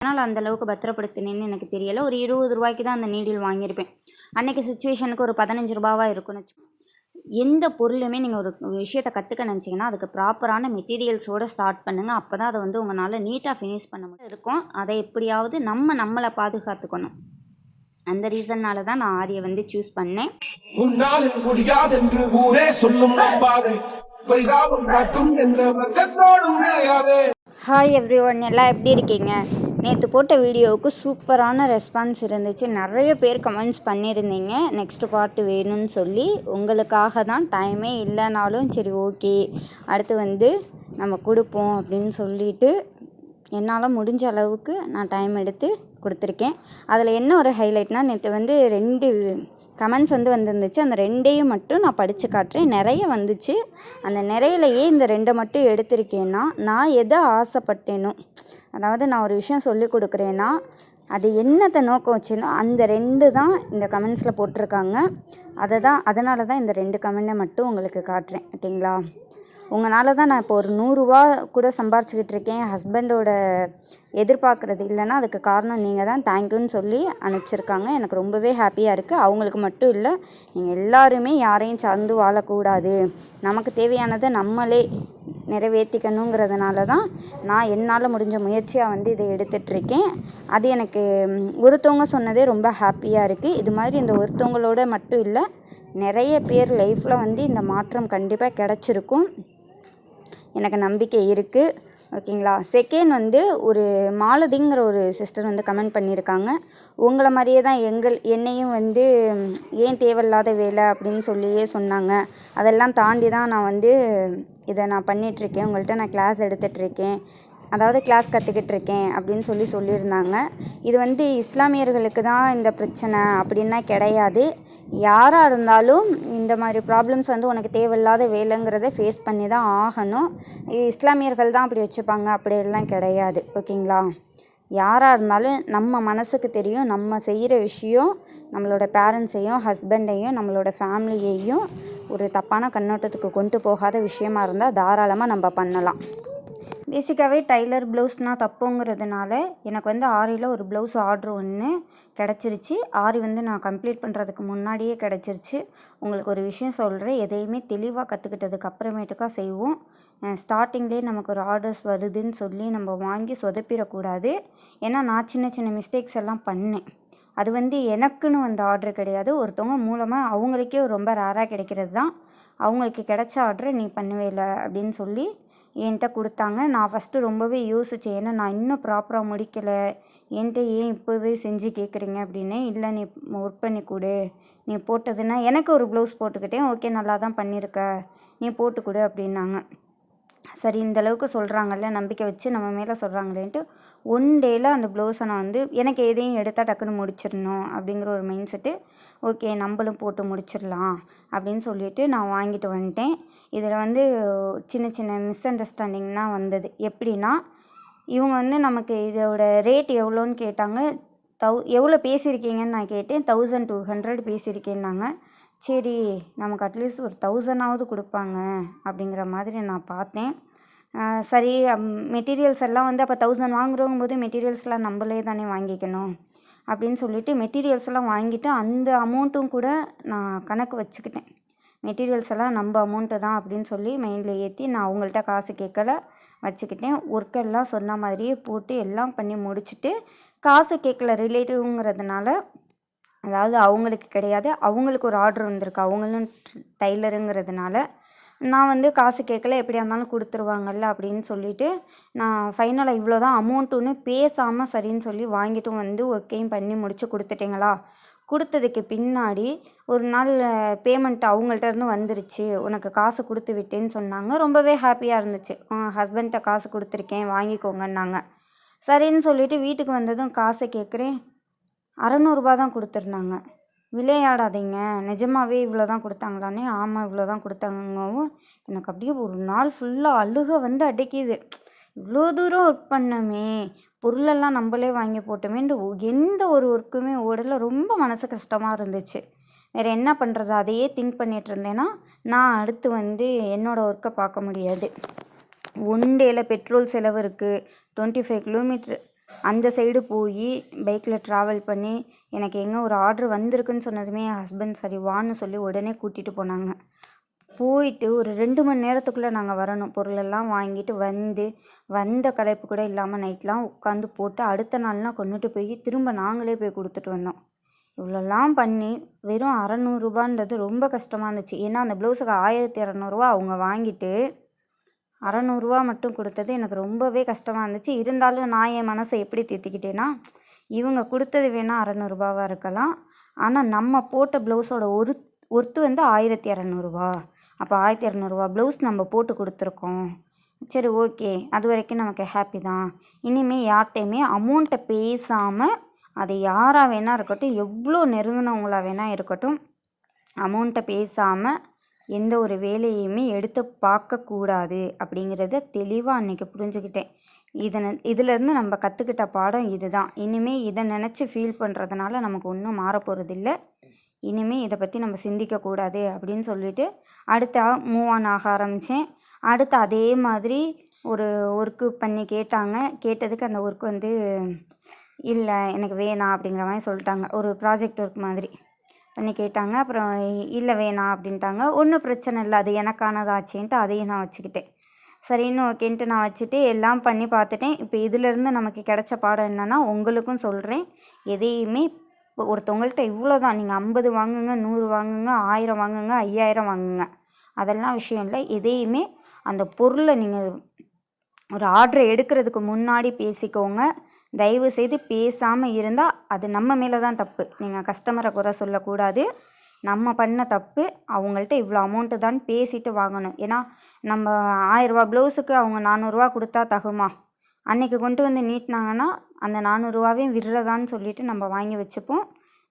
அதனால் அந்த அளவுக்கு பத்திரப்படுத்தினேன்னு எனக்கு தெரியலை. ஒரு இருபது ரூபாய்க்கு தான் அந்த நீடில் வாங்கியிருப்பேன். அன்றைக்கி சுச்சுவேஷனுக்கு ஒரு பதினஞ்சு ரூபாவாக இருக்குன்னு வச்சு எந்த பொருளுமே நீங்கள் ஒரு விஷயத்தை கற்றுக்க நினச்சிங்கன்னா அதுக்கு ப்ராப்பரான மெட்டீரியல்ஸோடு ஸ்டார்ட் பண்ணுங்கள் அப்போ தான் அதை வந்து உங்களால் நீட்டாக ஃபினிஷ் பண்ண முடியும். இருக்கும். அதை எப்படியாவது நம்ம நம்மளை பாதுகாத்துக்கணும். அந்த ரீசன்னால தான் நான் ஆரியை வந்து சூஸ் பண்ணேன். உன்னால் முடியாதென்று ஊரே சொல்லும் நம்பாதே பரிதாபம் காட்டும் எந்த வர்க்கத்தோடும் விளையாதே ஹாய் எவ்ரி ஒன் எல்லாம் எப்படி இருக்கீங்க? நேற்று போட்ட வீடியோவுக்கு சூப்பரான ரெஸ்பான்ஸ் இருந்துச்சு. நிறைய பேர் கமெண்ட்ஸ் பண்ணியிருந்தீங்க. நெக்ஸ்ட் பார்ட் வேணும்னு சொல்லி. உங்களுக்காக தான் டைமே இல்லைனாலும் சரி ஓகே அடுத்து வந்து நம்ம கொடுப்போம் அப்படின்னு சொல்லிட்டு என்னால் முடிஞ்ச அளவுக்கு நான் டைம் எடுத்து கொடுத்துருக்கேன். அதில் என்ன ஒரு ஹைலைட்னால் நேற்று வந்து ரெண்டு கமெண்ட்ஸ் வந்து வந்திருந்துச்சு. அந்த ரெண்டையும் மட்டும் நான் படித்து காட்டுறேன். நிறைய வந்துச்சு. அந்த நிறையிலையே இந்த ரெண்டை மட்டும் எடுத்திருக்கேன்னா நான் எதை ஆசைப்பட்டேனோ அதாவது நான் ஒரு விஷயம் சொல்லி கொடுக்குறேன்னா அது என்னத்தை நோக்கம் வச்சுனோ அந்த ரெண்டு தான் இந்த கமெண்ட்ஸில் போட்டிருக்காங்க. அதை தான் அதனால தான் இந்த ரெண்டு கமெண்ட்டை மட்டும் உங்களுக்கு காட்டுறேன். ஓகேங்களா? உங்களால தான் நான் இப்போ ஒரு நூறுரூவா கூட சம்பாரிச்சுக்கிட்டு இருக்கேன் ஹஸ்பண்டோட எதிர்பார்க்குறது இல்லைன்னா அதுக்கு காரணம் நீங்கள் தான் தேங்க்யூன்னு சொல்லி அனுப்பிச்சிருக்காங்க. எனக்கு ரொம்பவே ஹாப்பியாக இருக்குது அவங்களுக்கு மட்டும் இல்லை நீங்கள் எல்லாருமே யாரையும் சார்ந்து வாழக்கூடாது. நமக்கு தேவையானதை நம்மளே நிறைவேற்றிக்கணுங்கிறதுனால தான் நான் என்னால் முடிஞ்ச முயற்சியாக வந்து இதை எடுத்துகிட்ருக்கேன் அது எனக்கு ஒருத்தவங்க சொன்னதே ரொம்ப ஹாப்பியாக இருக்குது இது மாதிரி இந்த ஒருத்தவங்களோட மட்டும் இல்லை நிறைய பேர் லைஃப்பில் வந்து இந்த மாற்றம் கண்டிப்பாக கிடச்சிருக்கும். எனக்கு நம்பிக்கை இருக்குது ஓகேங்களா? செகண்ட் வந்து ஒரு மாலதிங்கிற ஒரு சிஸ்டர் வந்து கமெண்ட் பண்ணியிருக்காங்க உங்களை மாதிரியே தான் எங்கள் என்னையும் வந்து ஏன் தேவையில்லாத வேலை அப்படின்னு சொல்லியே சொன்னாங்க. அதெல்லாம் தாண்டி தான் நான் வந்து இதை நான் பண்ணிகிட்ருக்கேன் உங்கள்கிட்ட நான் கிளாஸ் எடுத்துகிட்ருக்கேன் அதாவது கிளாஸ் கற்றுக்கிட்டு இருக்கேன் அப்படின்னு சொல்லி சொல்லியிருந்தாங்க. இது வந்து இஸ்லாமியர்களுக்கு தான் இந்த பிரச்சனை அப்படின்னா கிடையாது. யாராக இருந்தாலும் இந்த மாதிரி ப்ராப்ளம்ஸ் வந்து உனக்கு தேவையில்லாத வேலைங்கிறத ஃபேஸ் பண்ணி தான் ஆகணும். இது இஸ்லாமியர்கள் தான் அப்படி வச்சுப்பாங்க. அப்படியெல்லாம் கிடையாது. ஓகேங்களா? யாராக இருந்தாலும் நம்ம மனசுக்கு தெரியும். நம்ம செய்கிற விஷயம் நம்மளோட பேரண்ட்ஸையும் ஹஸ்பண்டையும் நம்மளோட ஃபேமிலியையும் ஒரு தப்பான கண்ணோட்டத்துக்கு கொண்டு போகாத விஷயமா இருந்தால் தாராளமாக நம்ம பண்ணலாம். பேசிக்காகவே டைலர் ப்ளவுஸ்னால் தப்புங்கிறதுனால எனக்கு வந்து ஆரியில் ஒரு ப்ளவுஸ் ஆர்டர் ஒன்று கிடச்சிருச்சு. ஆரி வந்து நான் கம்ப்ளீட் பண்ணுறதுக்கு முன்னாடியே கிடச்சிருச்சு. உங்களுக்கு ஒரு விஷயம் சொல்கிறேன் எதையுமே தெளிவாக கற்றுக்கிட்டதுக்கு அப்புறமேட்டுக்கா செய்வோம். ஸ்டார்டிங்லேயே நமக்கு ஒரு ஆர்டர்ஸ் வருதுன்னு சொல்லி நம்ம வாங்கி சொதப்பிடக்கூடாது. ஏன்னா நான் சின்ன சின்ன மிஸ்டேக்ஸ் எல்லாம் பண்ணேன். அது வந்து எனக்குன்னு வந்த ஆர்டர் கிடையாது. ஒருத்தவங்க மூலமாக அவங்களுக்கே ரொம்ப ரேராக கிடைக்கிறது தான் அவங்களுக்கு கிடைச்ச ஆர்டரை நீ பண்ணவே இல்லை அப்படின்னு சொல்லி என்கிட்ட கொடுத்தாங்க. நான் ஃபஸ்ட்டு ரொம்பவே யோசித்தேன் ஏன்னா நான் இன்னும் ப்ராப்பராக முடிக்கலை. என்கிட்ட ஏன் இப்போவே செஞ்சு கேட்குறீங்க அப்படின்னு? இல்லை நீ ஒர்க் பண்ணி கொடு. நீ போட்டதுன்னா எனக்கு ஒரு ப்ளவுஸ் போட்டுக்கிட்டேன். ஓகே நல்லா தான் பண்ணியிருக்க நீ போட்டு கொடு அப்படின்னாங்க. சரி இந்த அளவுக்கு சொல்கிறாங்கல்ல நம்பிக்கை வச்சு நம்ம மேலே சொல்கிறாங்களேன்ட்டு ஒன் டேயில் அந்த ப்ளவுஸை நான் வந்து எனக்கு எதையும் எடுத்தால் டக்குன்னு முடிச்சிடணும் அப்படிங்கிற ஒரு மைண்ட் செட்டு ஓகே நம்மளும் போட்டு முடிச்சிடலாம் அப்படின்னு சொல்லிட்டு நான் வாங்கிட்டு வந்துட்டேன். இதில் வந்து சின்ன சின்ன மிஸ் அண்டர்ஸ்டாண்டிங்னா வந்தது. எப்படின்னா இவங்க வந்து நமக்கு இதோட ரேட் எவ்வளோன்னு கேட்டாங்க. தௌ எவ்வளோ பேசியிருக்கீங்கன்னு நான் கேட்டேன். தௌசண்ட் டூ ஹண்ட்ரட் பேசியிருக்கேன்னாங்க. சரி நமக்கு அட்லீஸ்ட் ஒரு தௌசண்டாவது கொடுப்பாங்க அப்படிங்கிற மாதிரி நான் பார்த்தேன். சரி மெட்டீரியல்ஸ் எல்லாம் வந்து அப்போ தௌசண்ட் வாங்குறவங்க போது மெட்டீரியல்ஸ்லாம் நம்மளே தானே வாங்கிக்கணும் அப்படின்னு சொல்லிட்டு மெட்டீரியல்ஸ் எல்லாம் வாங்கிட்டு அந்த அமௌண்ட்டும் கூட நான் கணக்கு வச்சுக்கிட்டேன். மெட்டீரியல்ஸ் எல்லாம் நம்ம அமௌண்ட்டு தான் அப்படின்னு சொல்லி மைண்டில் ஏற்றி நான் அவங்கள்ட்ட காசு கேட்கல வச்சுக்கிட்டேன். ஒர்க்கெல்லாம் சொன்ன மாதிரியே போட்டு எல்லாம் பண்ணி முடிச்சுட்டு காசு கேட்கல ரிலேட்டிவ்ங்கிறதுனால அதாவது அவங்களுக்கு கிடையாது. அவங்களுக்கு ஒரு ஆர்டர் வந்திருக்கு. அவங்களும் டைலருங்கிறதுனால நான் வந்து காசு கேட்கல. எப்படியா இருந்தாலும் கொடுத்துருவாங்கல்ல அப்படின்னு சொல்லிட்டு நான் ஃபைனலாக இவ்வளோ தான் அமௌண்ட்டுன்னு பேசாமல் சரின்னு சொல்லி வாங்கிட்டும் வந்து ஒர்க்கையும் பண்ணி முடித்து கொடுத்துட்டீங்களா? கொடுத்ததுக்கு பின்னாடி ஒரு நாள் பேமெண்ட் அவங்கள்ட்ட இருந்து வந்துருச்சு. உனக்கு காசு கொடுத்து விட்டேன்னு சொன்னாங்க. ரொம்பவே ஹாப்பியாக இருந்துச்சு. ஹஸ்பண்ட்ட காசு கொடுத்துருக்கேன். வாங்கிக்கோங்கன்னாங்க. சரின்னு சொல்லிட்டு வீட்டுக்கு வந்ததும் காசை கேட்குறேன். அறநூறுபா தான் கொடுத்துருந்தாங்க. விளையாடாதீங்க. நிஜமாவே இவ்வளோ தான் கொடுத்தாங்களானே? ஆமாம் இவ்வளோ தான் கொடுத்தாங்கவும் எனக்கு அப்படியே ஒரு நாள் ஃபுல்லாக அழுக வந்து அடைக்கிது. இவ்வளோ தூரம் ஒர்க் பண்ணமே. பொருளெல்லாம் நம்மளே வாங்கி போட்டோமேன்ற எந்த ஒரு ஒர்க்குமே ஓடல. ரொம்ப மனசு கஷ்டமாக இருந்துச்சு. வேறு என்ன பண்ணுறது அதையே திங்க் பண்ணிகிட்டு இருந்தேன்னா நான் அடுத்து வந்து என்னோடய ஒர்க்கை பார்க்க முடியாது. ஒன் டேயில் பெட்ரோல் செலவு இருக்குது டுவெண்ட்டி ஃபைவ் கிலோமீட்ரு அந்த சைடு போய் பைக்கில் ட்ராவல் பண்ணி எனக்கு எங்கே ஒரு ஆர்டர் வந்திருக்குன்னு சொன்னதுமே என் ஹஸ்பண்ட் சரி வான்னு சொல்லி உடனே கூட்டிகிட்டு போனாங்க. போயிட்டு ஒரு ரெண்டு மணி நேரத்துக்குள்ளே நாங்கள் வரணும். பொருளெல்லாம் வாங்கிட்டு வந்து வந்த களைப்பு கூட இல்லாமல் நைட்லாம் உட்காந்து போட்டு அடுத்த நாள்லாம் கொண்டுட்டு போய் திரும்ப நாங்களே போய் கொடுத்துட்டு வந்தோம். இவ்வளோலாம் பண்ணி வெறும் அறநூறுபான்றது ரொம்ப கஷ்டமாக இருந்துச்சு. ஏன்னா அந்த ப்ளவுஸுக்கு ஆயிரத்தி இரநூறுவா அவங்க வாங்கிட்டு அறநூறுரூவா மட்டும் கொடுத்தது எனக்கு ரொம்பவே கஷ்டமாக இருந்துச்சு. இருந்தாலும் நான் என் மனசை எப்படி தேத்திக்கிட்டேன்னா இவங்க கொடுத்தது வேணால் அறநூறுபாவாக இருக்கலாம். ஆனால் நம்ம போட்ட ப்ளவுஸோட ஒரு ஒர்த்து வந்து ஆயிரத்தி இரநூறுவா அப்போ ஆயிரத்தி இரநூறுவா ப்ளவுஸ் நம்ம போட்டு கொடுத்துருக்கோம். சரி ஓகே. அது வரைக்கும் நமக்கு ஹாப்பி தான். இனிமேல் யார்கிட்டையுமே அமௌண்ட்டை பேசாமல் அது யாராக வேணால் இருக்கட்டும் எவ்வளோ நெருங்கினவங்களாக வேணால் இருக்கட்டும் அமௌண்ட்டை பேசாமல் எந்த ஒரு வேலையுமே எடுத்து பார்க்கக்கூடாது அப்படிங்கிறத தெளிவாக அன்றைக்கி புரிஞ்சுக்கிட்டேன். இதனை இதிலேருந்து நம்ம கற்றுக்கிட்ட பாடம் இதுதான். இனிமேல் இதை நினச்சி ஃபீல் பண்ணுறதுனால நமக்கு ஒன்றும் மாறப்போகிறதில்ல இனிமேல் இதை பற்றி நம்ம சிந்திக்கக்கூடாது அப்படின்னு சொல்லிட்டு அடுத்த மூவ் ஆன் ஆக ஆரம்பித்தேன் அடுத்து அதே மாதிரி ஒரு ஒர்க்கு பண்ணி கேட்டாங்க. கேட்டதுக்கு அந்த ஒர்க் வந்து இல்லை எனக்கு வேணாம் அப்படிங்கிற மாதிரி சொல்லிட்டாங்க. ஒரு ப்ராஜெக்ட் ஒர்க் மாதிரி. பண்ணி கேட்டாங்க. அப்புறம் இல்லை வேணாம் அப்படின்ட்டாங்க. ஒன்றும் பிரச்சனை இல்லை. அது எனக்கானதாச்சேன்ட்டு அதையும் நான் வச்சுக்கிட்டேன். சரின்னு ஓகேன்ட்டு நான் வச்சுட்டு எல்லாம் பண்ணி பார்த்துட்டேன். இப்போ இதிலேருந்து நமக்கு கிடைச்ச பாடம் என்னென்னா உங்களுக்கும் சொல்கிறேன் எதையுமே இப்போ ஒருத்தவங்கள்ட்ட இவ்வளோ தான் நீங்கள் ஐம்பது வாங்குங்க நூறு வாங்குங்க ஆயிரம் வாங்குங்க ஐயாயிரம் வாங்குங்க. அதெல்லாம் விஷயம் இல்லை. எதையுமே அந்த பொருளை நீங்கள் ஒரு ஆர்டரை எடுக்கிறதுக்கு முன்னாடி பேசிக்கோங்க. தயவு செய்து பேசாமல் இருந்தால் அது நம்ம மேலே தான் தப்பு நீங்கள் கஸ்டமரை குறை சொல்லக்கூடாது. நம்ம பண்ண தப்பு அவங்கள்ட்ட இவ்வளோ அமௌண்ட்டு தான் பேசிட்டு வாங்கணும். ஏன்னா நம்ம ஆயிரரூபா ப்ளவுஸுக்கு அவங்க நானூறுரூவா கொடுத்தா தகுமா? அன்றைக்கி கொண்டு வந்து நீட்டினாங்கன்னா அந்த நானூறுரூவாவையும் விடுறதான்னு சொல்லிட்டு நம்ம வாங்கி வச்சுப்போம்.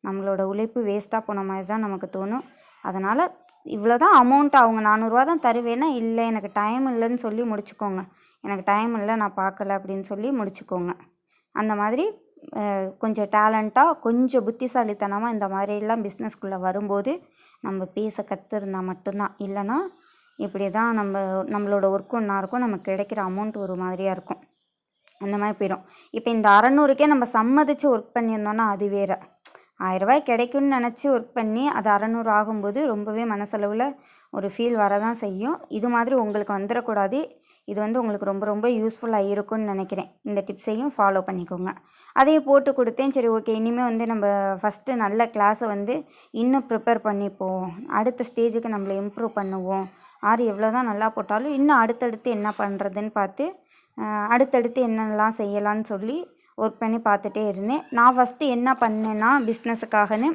நம்மளோட உழைப்பு வேஸ்ட்டாக போன மாதிரி தான் நமக்கு தோணும். அதனால் இவ்வளோ தான் அமௌண்ட் அவங்க நானூறுரூவா தான் தருவேன்னா இல்லை எனக்கு டைம் இல்லைன்னு சொல்லி முடிச்சுக்கோங்க. எனக்கு டைம் இல்லை நான் பார்க்கல அப்படின்னு சொல்லி முடிச்சுக்கோங்க. அந்த மாதிரி கொஞ்சம் டேலண்ட்டாக கொஞ்சம் புத்திசாலித்தனமாக இந்த மாதிரிலாம் பிஸ்னஸ்குள்ளே வரும்போது நம்ம பேச கற்றுருந்தா மட்டும்தான். இல்லைன்னா இப்படி தான் நம்ம நம்மளோட ஒர்க் ஒன்றா இருக்கும் நமக்கு கிடைக்கிற அமௌண்ட் ஒரு மாதிரியாக இருக்கும். அந்த மாதிரி போயிடும் இப்போ இந்த அறநூறுக்கே நம்ம சம்மதித்து ஒர்க் பண்ணியிருந்தோன்னா அது வேறு. ஆயிரரூபாய் கிடைக்கும்னு நினச்சி ஒர்க் பண்ணி அது அறநூறு ஆகும்போது ரொம்பவே மனசளவில் ஒரு ஃபீல் வரதான் செய்யும். இது மாதிரி உங்களுக்கு வந்துடக்கூடாது இது வந்து உங்களுக்கு ரொம்ப ரொம்ப யூஸ்ஃபுல்லாக இருக்கும்னு நினைக்கிறேன். இந்த டிப்ஸையும் ஃபாலோ பண்ணிக்கோங்க. அதையும் போட்டு கொடுத்தேன். சரி ஓகே இனிமேல் வந்து நம்ம ஃபஸ்ட்டு நல்ல கிளாஸை வந்து இன்னும் ப்ரிப்பேர் பண்ணிப்போம். அடுத்த ஸ்டேஜுக்கு நம்மளை இம்ப்ரூவ் பண்ணுவோம். ஆறு எவ்வளோ தான் நல்லா போட்டாலும் இன்னும் அடுத்தடுத்து என்ன பண்ணுறதுன்னு பார்த்து அடுத்தடுத்து என்னென்னலாம் செய்யலான்னு சொல்லி ஒர்க் பண்ணி பார்த்துட்டே இருந்தேன். நான் ஃபஸ்ட்டு என்ன பண்ணேன்னா பிஸ்னஸுக்காகன்னு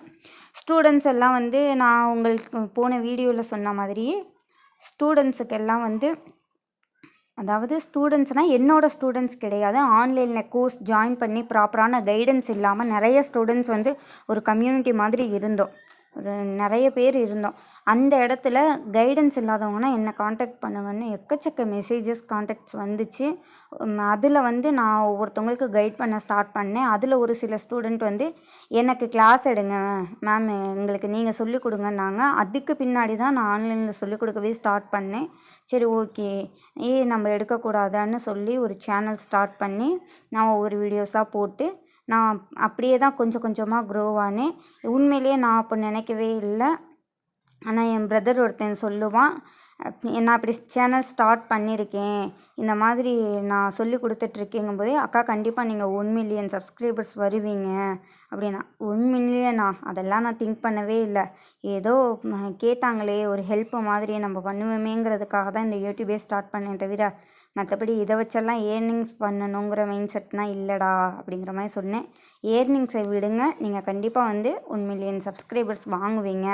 ஸ்டூடெண்ட்ஸ் எல்லாம் வந்து நான் உங்களுக்கு போன வீடியோவில் சொன்ன மாதிரி ஸ்டூடெண்ட்ஸுக்கெல்லாம் வந்து அதாவது ஸ்டூடெண்ட்ஸ்னால் என்னோடய ஸ்டூடெண்ட்ஸ் கிடையாது. ஆன்லைனில் கோர்ஸ் ஜாயின் பண்ணி ப்ராப்பரான கைடன்ஸ் இல்லாமல் நிறைய ஸ்டூடெண்ட்ஸ் வந்து ஒரு கம்யூனிட்டி மாதிரி இருந்தோம். ஒரு நிறைய பேர் இருந்தோம். அந்த இடத்துல கைடன்ஸ் இல்லாதவங்கன்னா என்னை காண்டாக்ட் பண்ணுங்கன்னு எக்கச்சக்க மெசேஜஸ் காண்டாக்ட்ஸ் வந்துச்சு. அதில் வந்து நான் ஒவ்வொருத்தவங்களுக்கு கைட் பண்ண ஸ்டார்ட் பண்ணேன். அதில் ஒரு சில ஸ்டூடெண்ட் வந்து எனக்கு கிளாஸ் எடுங்க மேம் எங்களுக்கு நீங்கள் சொல்லிக் கொடுங்கன்னாங்க. அதுக்கு பின்னாடி தான் நான் ஆன்லைனில் சொல்லிக் கொடுக்கவே ஸ்டார்ட் பண்ணேன். சரி ஓகே ஏ நம்ம எடுக்கக்கூடாதான்னு சொல்லி ஒரு சேனல் ஸ்டார்ட் பண்ணி நான் ஒவ்வொரு வீடியோஸாக போட்டு நான் அப்படியே தான் கொஞ்சம் கொஞ்சமாக க்ரோ ஆனேன். உண்மையிலேயே நான் அப்போ நினைக்கவே இல்லை. ஆனால் என் பிரதர் ஒருத்தன் சொல்லுவான் நான் அப்படி சேனல் ஸ்டார்ட் பண்ணியிருக்கேன் இந்த மாதிரி நான் சொல்லி கொடுத்துட்ருக்கேங்கும் போதே அக்கா கண்டிப்பாக நீங்கள் ஒன் மில்லியன் சப்ஸ்கிரைபர்ஸ் வருவீங்க. அப்படின்னா ஒன் மில்லியனா அதெல்லாம் நான் திங்க் பண்ணவே இல்லை. ஏதோ கேட்டாங்களே ஒரு ஹெல்ப் மாதிரி நம்ம பண்ணுவோமேங்கிறதுக்காக தான் இந்த யூடியூபே ஸ்டார்ட் பண்ணேன் தவிர மற்றபடி இதை வச்செல்லாம் ஏர்னிங்ஸ் பண்ணணுங்கிற மைண்ட் செட்னால் இல்லைடா அப்படிங்கிற மாதிரி சொன்னேன். ஏர்னிங்ஸை விடுங்க. நீங்கள் கண்டிப்பாக வந்து ஒன் மில்லியன் சப்ஸ்கிரைபர்ஸ் வாங்குவீங்க.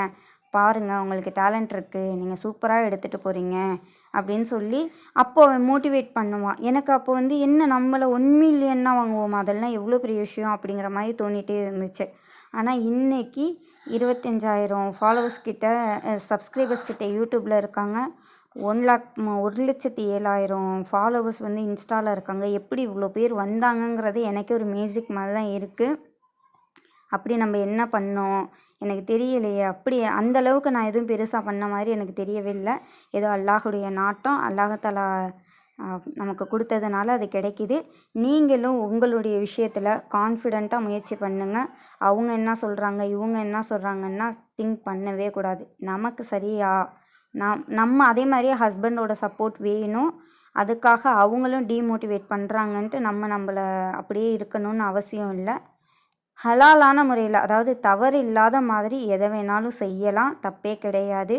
பாருங்கள் உங்களுக்கு டேலண்ட் இருக்குது நீங்கள் சூப்பராக எடுத்துகிட்டு போகிறீங்க அப்படின்னு சொல்லி அப்போ அவன் மோட்டிவேட் பண்ணுவான். எனக்கு அப்போ வந்து என்ன நம்மளை ஒன் மில்லியன்னா வாங்குவோம்? அதெல்லாம் எவ்வளோ பெரிய விஷயம் அப்படிங்கிற மாதிரி தோணிகிட்டே இருந்துச்சு. ஆனால் இன்றைக்கி இருபத்தஞ்சாயிரம் ஃபாலோவர்ஸ் கிட்ட சப்ஸ்கிரைபர்ஸ் கிட்ட யூடியூப்பில் இருக்காங்க. ஒன் லேக் ஒரு லட்சத்தி ஏழாயிரம் ஃபாலோவர்ஸ் வந்து இன்ஸ்டாவில் இருக்காங்க. எப்படி இவ்வளோ பேர் வந்தாங்கங்கிறது எனக்கே ஒரு மியூசிக் மாதிரி தான் இருக்குது அப்படி நம்ம என்ன பண்ணோம்? எனக்கு தெரியலையே. அப்படி அந்த அளவுக்கு நான் எதுவும் பெருசாக பண்ண மாதிரி எனக்கு தெரியவே இல்லை. ஏதோ அல்லாஹுடைய நாட்டம் அல்லாஹாலா நமக்கு கொடுத்ததுனால அது கிடைக்கிது. நீங்களும் உங்களுடைய விஷயத்தில் கான்ஃபிடெண்ட்டாக முயற்சி பண்ணுங்கள் அவங்க என்ன சொல்கிறாங்க இவங்க என்ன சொல்கிறாங்கன்னா திங்க் பண்ணவே கூடாது. நமக்கு சரியா? நம் நம்ம அதே மாதிரியே ஹஸ்பண்டோட சப்போர்ட் வேணும். அதுக்காக அவங்களும் டீமோட்டிவேட் பண்ணுறாங்கன்ட்டு நம்ம நம்மளை அப்படியே இருக்கணும்னு அவசியம் இல்லை. ஹலாலான முறையில் அதாவது தவறு இல்லாத மாதிரி எதை வேணாலும் செய்யலாம். தப்பே கிடையாது.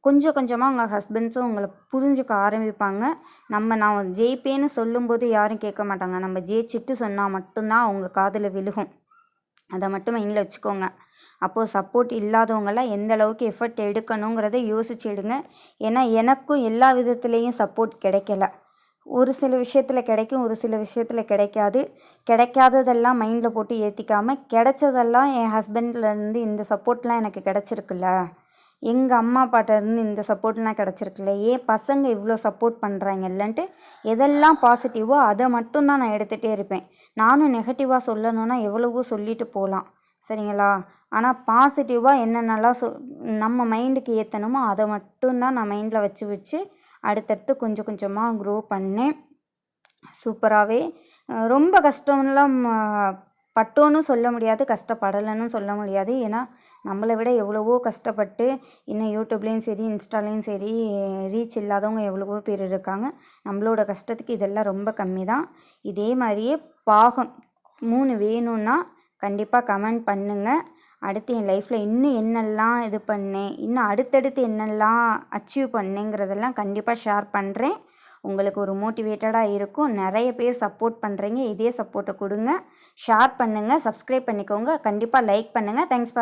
கொஞ்சம் கொஞ்சமாக உங்கள் ஹஸ்பண்ட்ஸும் உங்களை புரிஞ்சுக்க ஆரம்பிப்பாங்க. நம்ம நான் ஜெயிப்பேன்னு சொல்லும்போது யாரும் கேட்க மாட்டாங்க. நம்ம ஜெயிச்சுட்டு சொன்னால் மட்டும்தான் அவங்க காதில் விழுகும். அதை மட்டும் மைண்டில் வச்சுக்கோங்க. அப்போது சப்போர்ட் இல்லாதவங்களாம் எந்த அளவுக்கு எஃபர்ட் எடுக்கணுங்கிறத யோசிச்சு எடுங்க. ஏன்னா எனக்கும் எல்லா விதத்துலேயும் சப்போர்ட் கிடைக்கல. ஒரு சில விஷயத்தில் கிடைக்கும் ஒரு சில விஷயத்தில் கிடைக்காது. கிடைக்காததெல்லாம் மைண்டில் போட்டு ஏற்றிக்காமல் கிடைச்சதெல்லாம் என் ஹஸ்பண்ட்லேருந்து இந்த சப்போர்ட்லாம் எனக்கு கிடச்சிருக்குல்ல. எங்கள் அம்மா அப்பாட்ட இருந்து இந்த சப்போர்ட்லாம் கிடச்சிருக்குல்ல. ஏன் பசங்க இவ்வளோ சப்போர்ட் பண்ணுறாங்க இல்லைன்ட்டு எதெல்லாம் பாசிட்டிவோ அதை மட்டும்தான் நான் எடுத்துகிட்டே இருப்பேன். நானும் நெகட்டிவாக சொல்லணும்னா எவ்வளவோ சொல்லிட்டு போகலாம் சரிங்களா? ஆனால் பாசிட்டிவாக என்னென்னலாம் சொ நம்ம மைண்டுக்கு ஏற்றணுமோ அதை மட்டும்தான் நான் மைண்டில் வச்சு வச்சு அடுத்தடுத்து கொஞ்சம் கொஞ்சமாக க்ரோ பண்ணேன். சூப்பராகவே ரொம்ப கஷ்டம்லாம் பட்டோன்னு சொல்ல முடியாது கஷ்டப்படலைன்னு சொல்ல முடியாது. ஏன்னா நம்மளை விட எவ்வளவோ கஷ்டப்பட்டு இன்னும் யூடியூப்லேயும் சரி இன்ஸ்டாலேயும் சரி ரீச் இல்லாதவங்க எவ்வளவோ பேர் இருக்காங்க. நம்மளோட கஷ்டத்துக்கு இதெல்லாம் ரொம்ப கம்மி தான் இதே மாதிரியே பாகம் மூணு வேணும்னா கண்டிப்பாக கமெண்ட் பண்ணுங்கள் அடுத்து என் லைஃப்பில் இன்னும் என்னெல்லாம் இது பண்ணேன் இன்னும் அடுத்தடுத்து என்னெல்லாம் அச்சீவ் பண்ணேங்கிறதெல்லாம் கண்டிப்பாக ஷேர் பண்ணுறேன் உங்களுக்கு ஒரு மோட்டிவேட்டடாக இருக்கும். நிறைய பேர் சப்போர்ட் பண்ணுறீங்க இதே சப்போர்ட்டை கொடுங்க. ஷேர் பண்ணுங்கள் சப்ஸ்கிரைப் பண்ணிக்கோங்க. கண்டிப்பாக லைக் பண்ணுங்கள் தேங்க்ஸ் ஃபார்